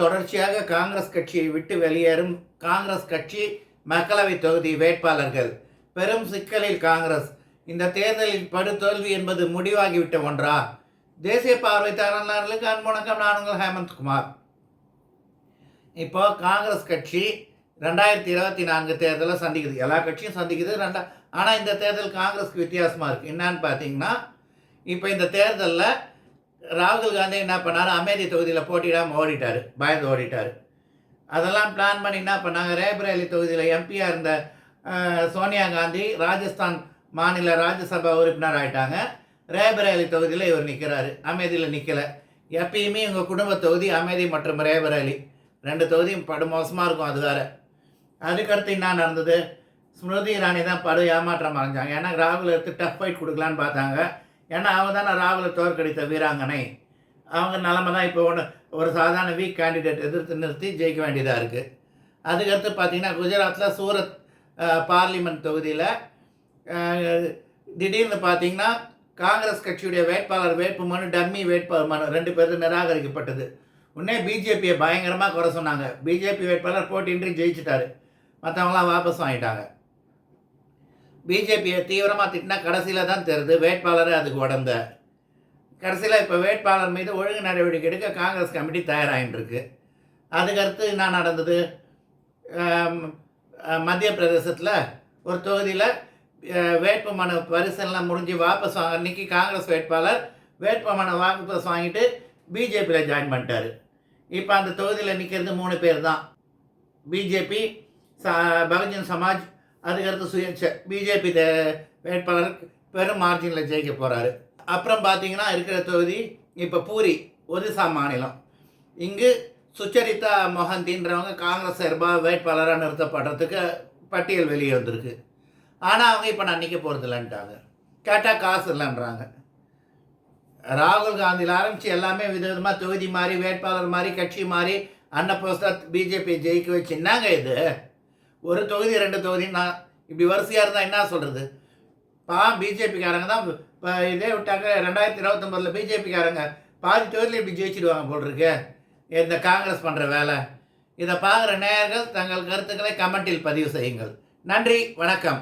தொடர்ச்சியாக காங்கிரஸ் கட்சியை விட்டு வெளியேறும் காங்கிரஸ் கட்சி மக்களவை தொகுதி வேட்பாளர்கள். பெரும் சிக்கலில் காங்கிரஸ். இந்த தேர்தலில் படுதோல்வி என்பது முடிவாகிவிட்ட ஒன்றா? தேசிய பார்வைத்தாளர்களுக்கு அன்புணக்கம் நான் உங்கள் ஹேமந்த்குமார் இப்போ காங்கிரஸ் கட்சி ரெண்டாயிரத்தி இருபத்தி நான்கு தேர்தலை சந்திக்குது. எல்லா கட்சியும் சந்திக்குது. ரெண்டா ஆனால் இந்த தேர்தல் காங்கிரஸ்க்கு வித்தியாசமாக இருக்குது என்னான்னு பார்த்தீங்கன்னா இப்போ இந்த தேர்தலில் ராகுல் காந்தி என்ன பண்ணார்? அமேதி தொகுதியில் போட்டிடாமல் ஓடிட்டார். பயந்து ஓடிட்டார். அதெல்லாம் பிளான் பண்ணி என்ன பண்ணாங்க? ரேபரேலி தொகுதியில் எம்பியாக இருந்த சோனியா காந்தி ராஜஸ்தான் மாநில ராஜ்யசபா உறுப்பினர் ஆகிட்டாங்க ரேபரேலி தொகுதியில் இவர் நிற்கிறாரு அமேதியில் நிற்கலை எப்பயுமே எங்கள் குடும்ப தொகுதி அமேதி மற்றும் ரேபரேலி. ரெண்டு தொகுதியும் படு மோசமாக இருக்கும் அது வேறு. அதுக்கடுத்து என்ன நடந்தது? ஸ்மிருதி இரானி தான் படு ஏமாற்றம் அடைஞ்சாங்க. ஏன்னா ராகுல் எடுத்து டஃப் ஃபைட் கொடுக்கலான்னு பார்த்தாங்க. ஏன்னா அவங்க தானே ராகுலை தோற்கடித்த வீராங்கனை. அவங்க நிலமை தான் இப்போ ஒன்று ஒரு சாதாரண வீக் கேண்டிடேட் எதிர்த்து நிறுத்தி ஜெயிக்க வேண்டியதாக இருக்குது அதுக்கடுத்து பார்த்தீங்கன்னா குஜராத்தில் சூரத் பார்லிமெண்ட் தொகுதியில் திடீர்னு பார்த்தீங்கன்னா காங்கிரஸ் கட்சியுடைய வேட்பாளர் வேட்புமனு டம்மி வேட்பாளர் மனு ரெண்டு பேரும் நிராகரிக்கப்பட்டது. உடனே பிஜேபியை பயங்கரமாக குறை சொன்னாங்க. பிஜேபி வேட்பாளர் போட்டியின்றி ஜெயிச்சிட்டாரு. மற்றவங்களாம் வாபஸ் வாங்கிட்டாங்க. பிஜேபியை தீவிரமாக திட்டினா கடைசியில் தான் தெரியுது வேட்பாளரே அதுக்கு உடந்த. கடைசியில் இப்போ வேட்பாளர் மீது ஒழுங்கு நடவடிக்கை எடுக்க காங்கிரஸ் கமிட்டி தயாராகிட்டுருக்கு அதுக்கடுத்து என்ன நடந்தது? மத்திய பிரதேசத்தில் ஒரு தொகுதியில் வேட்பு மனு பரிசீலனை முடிஞ்சு வாபஸ் வாங்க அன்னைக்கு காங்கிரஸ் வேட்பாளர் வேட்பு மனு வாபஸ் வாங்கிட்டு பிஜேபியில் ஜாயின் பண்ணிட்டார். இப்போ அந்த தொகுதியில் நிற்கிறது மூணு பேர் தான். பிஜேபி ச பகுஜன் சமாஜ் அதுக்கடுத்து சுயேட்சை பிஜேபி வேட்பாளர் பெரும் மார்ஜினில் ஜெயிக்க போகிறாரு அப்புறம் பார்த்தீங்கன்னா இருக்கிற தொகுதி இப்போ பூரி ஒரிசா மாநிலம். இங்கு சுச்சரிதா மொஹந்தின்றவங்க காங்கிரஸ் சார்பாக வேட்பாளராக நிறுத்தப்படுறதுக்கு பட்டியல் வெளியே வந்திருக்கு. ஆனால் அவங்க இப்போ நான் நிற்க போகிறதில்லன்ட்டாங்க கேட்டால் காசு இல்லைன்றாங்க. ராகுல் காந்தியில் ஆரம்பித்து எல்லாமே விதவிதமாக தொகுதி மாதிரி வேட்பாளர் மாதிரி கட்சி மாதிரி அன்னபோஸ்தா பிஜேபி ஜெயிக்க வச்சு என்னங்க இது. ஒரு தொகுதி ரெண்டு தொகுதி நான் இப்படி வரிசையாக இருந்தால் என்ன சொல்கிறது பா பிஜேபிக்காரங்க தான் இப்போ இதே விட்டாங்க ரெண்டாயிரத்தி இருபத்தொம்பதில் பிஜேபிக்காரங்க பாதி தொகுதியில் இப்படி ஜெயிச்சிடுவாங்க போல் இருக்கு இந்த காங்கிரஸ் பண்ணுற வேலை. இதை பார்க்குற நேயர்கள் தங்கள் கருத்துக்களை கமெண்டில் பதிவு செய்யுங்கள். நன்றி வணக்கம்.